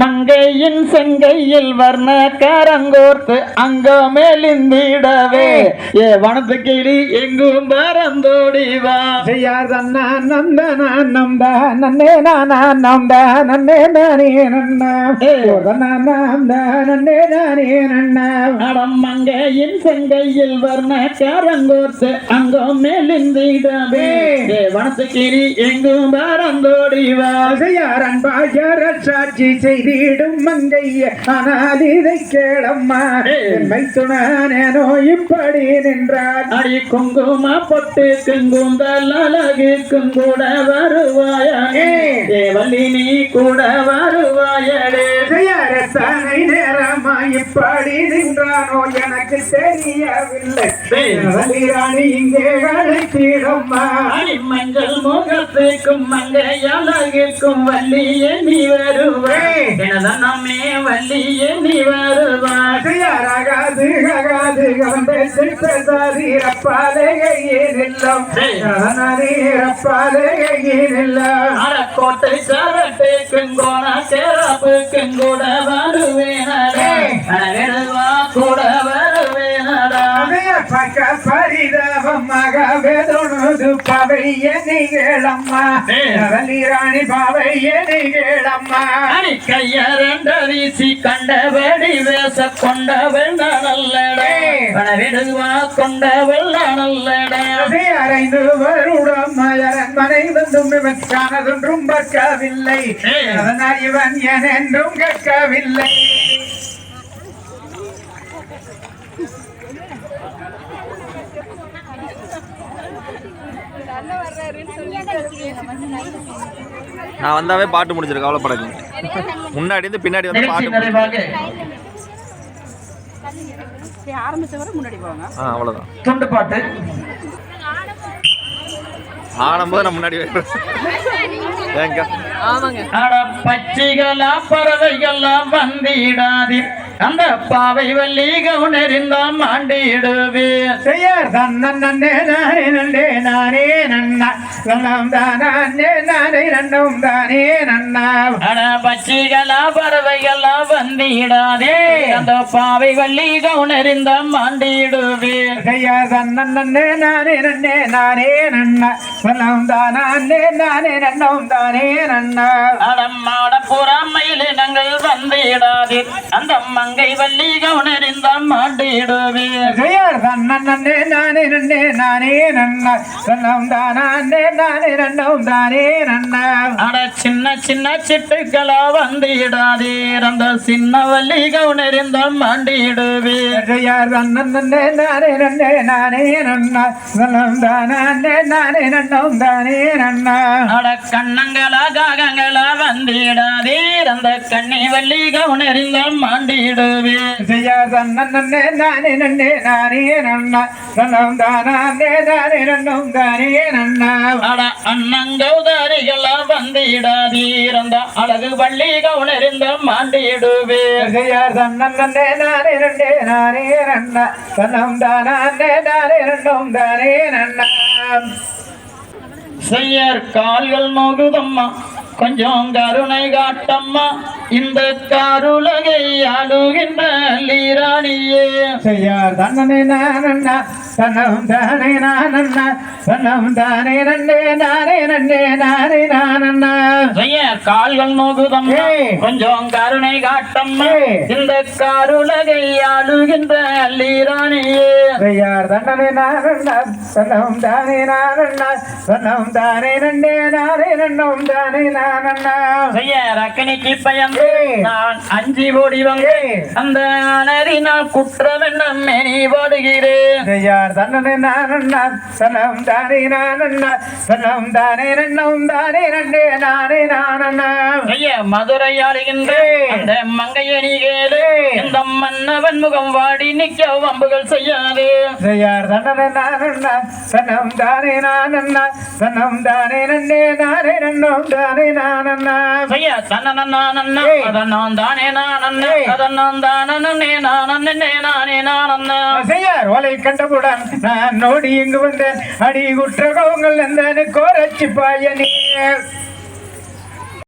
மங்கையின் செங்கையில் வர்ண கரங்கோர்த்து அங்க மேலிந்திடவே ஏ வனத்து கிளி எங்கும் பறந்தோடி வா. செய்யார் தன்னா நந்த நான் நம்தா நன்னே நானா நம்தா நன்னே நானே நன்னா. தன்னா நம்தா நன்னே நானே நன்னா. அடம் மங்கையின் செங்கையில் வர்ண கரங்கோர்த்து அங்க மேலிந்திடவே ஏ வனத்து கிளி எங்கும் பறந்தோடி வா. செய்யார் அன்பாயர சாட்சி செய்திடும் மங்கைய. ஆனால் இதை கேளம்மா. என்மை துணானேனோ இப்படி நின்றார். அடி குங்கும பொட்டு குங்குந்தல் அழகுக்கும் கூட வருவாயா? தேவல்லி நீ கூட வருவாயடே. தானை நேரமா இப்படி நின்றானோ? எனக்கு தெரியவில்லை. வலிராணி இங்கே அழைத்திடம்மா. மஞ்சள் முகத்துக்கும் மங்கை அழகுக்கும் வள்ளியே நீ வருவாய். நம்மே வள்ளியே நீ வருவாய். ரப்பாலேயே நில்லம். அடக்கோட்டை சரட்டுக்கும் கோண சிறப்புக்கும் கூட வருவேனடா. கூட வருவேனடா. பக்க பரிதாபமாக வேதொழுது பவைய நிகழம்மா வலிராணி பவைய நிகழம்மா அடி கையரண்ட வீசி கண்டபடி வேச கொண்டவள் நல்லடா பணவிடுவா கொண்டவள் நல்லடா அரைந்து வருடம் மயரன் மனை வந்தும் இவன் காணதொன்றும் கற்கவில்லை அதனால் இவன் என் என்றும் கற்கவில்லை நான் வந்தாவே பாட்டு முடிச்சிரு கவலைப்படாதீங்க. முன்னாடி இருந்து பின்னாடி வந்து பாட்டு ஆ அவ்வளோதான் துண்டு பாட்டு. ஆடும்போது நான் முன்னாடி. ஏங்க? அட பச்சைகளா பறவைகள்லாம் வந்திடாது அந்த பாவை வள்ளி கவுனறிந்தாம் ஆண்டிடுவே செய்யார் நன்னே நானே நன்னே நானே நன்னா. தானே நானே நன்னம் தானே நன்னா. பச்சைகளா பறவைகள்லாம் வந்திடாதே. அந்த பாவை வள்ளி கவுனறிந்தாம் ஆண்டிடுவே செய்யார் நன்னே நானே நன்னே நானே நன்னா. தானே நானே நன்னம் தானே நன்னா. அடம்மாட புறாமையில் நாங்கள் வந்திடாதே. அந்த மங்கை வள்ளி கவுனறிந்தாம் தன்னன் நன்னே நானே நன்னே நானே நன்னா. நன்னம் தானே நானே நன்னம் தானே நன்னா. அட சின்ன சின்ன சிட்டுக்களா வந்திடாதே அந்த சின்ன வள்ளி கவுனறிந்தாம் ஆண்டிடுவே செய்யார் தன்னன் நன்னே நானே நன்னே நானே நன்னா. நன்னம் தானே நானே நன்னம் தானே நன்னா. அட கண்ணங்களா காகங்களா வந்திடாதே அந்த கண்ணி வள்ளி கவுனறிந்தாம் ஆண்டிடுவே செய்யார் தன்னன் நன்னே நானே நன்னே நானே நன்னா. நன்னம் தானே நானே நன்னம் தானே நன்னா. அட அண்ணங்கௌதாரிகளா வந்திடாதே அழகு வள்ளி கவுனறிந்த ஆண்டிடுவே செய்யார் தன்னன் நன்னே நானே நன்னே நானே நன்னா. நன்னம் தானே நானே நன்னம் தானே நன்னா. செய்யர் கால்கள் மோகுதம்மா. கொஞ்சம் கருணை காட்டம்மா. இந்த கருலகை அழுகின்ற லீராணியே. செய்யார் தன்னனே நானண்ணா தன்னம் தானே நானண்ணா. தன்னம் தானே நன்னே நானே நன்னே நானே நானண்ணா கால்கள் நோகுதம்மா கொஞ்சம் கருணை காட்டம்மா இந்த காருலகை ஆளுகின்ற லீராணியே செய்யார் தன்னனே நானண்ணா தன்னம் தானே நானண்ணா தன்னம் தானே நன்னே நானே நன்னம் தானே நானண்ணா செய்யர் அக்கனிக்கு பயந்து நான் அஞ்சி ஓடி வந்து ஏய். அந்த அனறினால் குற்றம் என்ன மெனி ஓடுகிறேன் செய்யார் தன்னனே நானண்ணா தானே நானண்ணா. தன்னம் தானே நன்னம் தானே நன்னே நானே நானண்ணா. ஐயா மதுரை ஆளுகின்ற ஏய். அந்த மங்கையணி கேளு. ஏய். இந்த மன்னவன் முகம் வாடி நிக்க வம்புகள் செய்யாதே. செய்யார் தன்னனே நானண்ணா. தன்னம் தானே நானண்ணா. தன்னம் தானே நன்னே நானே நன்னம் தானே நானண்ணா. ஐயா தன்னன நானண்ணா. அதன்னான் தானே நானண்ணா. அதன்னான் தானே நானண்ணே நானே நானண்ணா. செய்யார் ஓலை கண்டவுடன் நான் நோடி இங்கு வந்தேன். அடி குற்ற கோங்கள் கோரச்சி பாயனே.